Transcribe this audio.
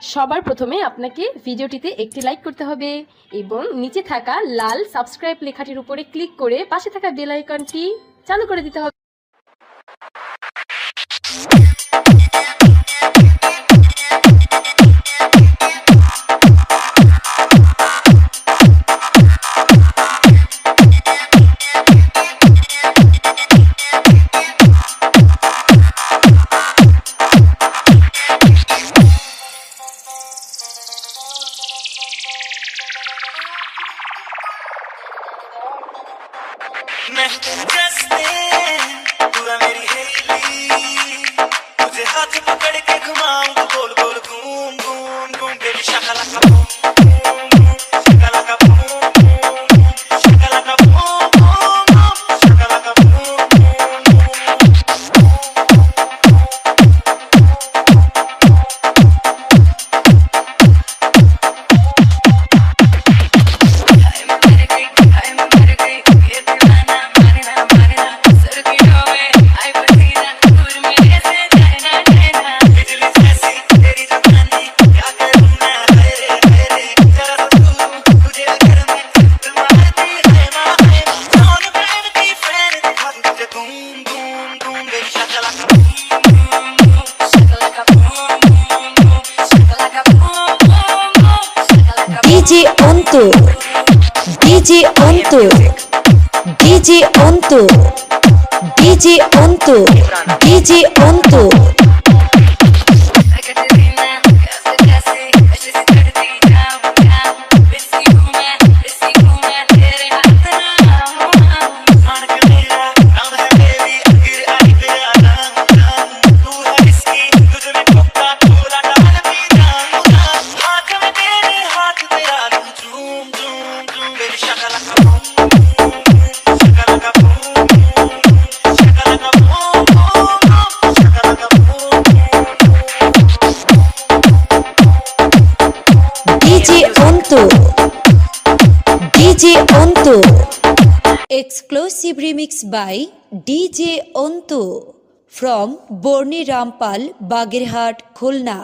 সবার প্রথমে আপনাকে ভিডিওটিতে একটি লাইক করতে হবে এবং নিচে থাকা লাল সাবস্ক্রাইব লেখাটির উপরে ক্লিক করে পাশে থাকা বেল আইকনটি চালু করে দিতে হবে। मैं जस्टिन तू है मेरी हेली तुझे हाथ पकड़ के घुमाऊं गोल गोल घूम घूम घूम बेबी शकला का DJ Antar DJ Antar DJ Antar DJ Antar DJ Antar DJ Antar DJ Antar exclusive remix by DJ Antu. From Barni Rampal Bagerhat Khulna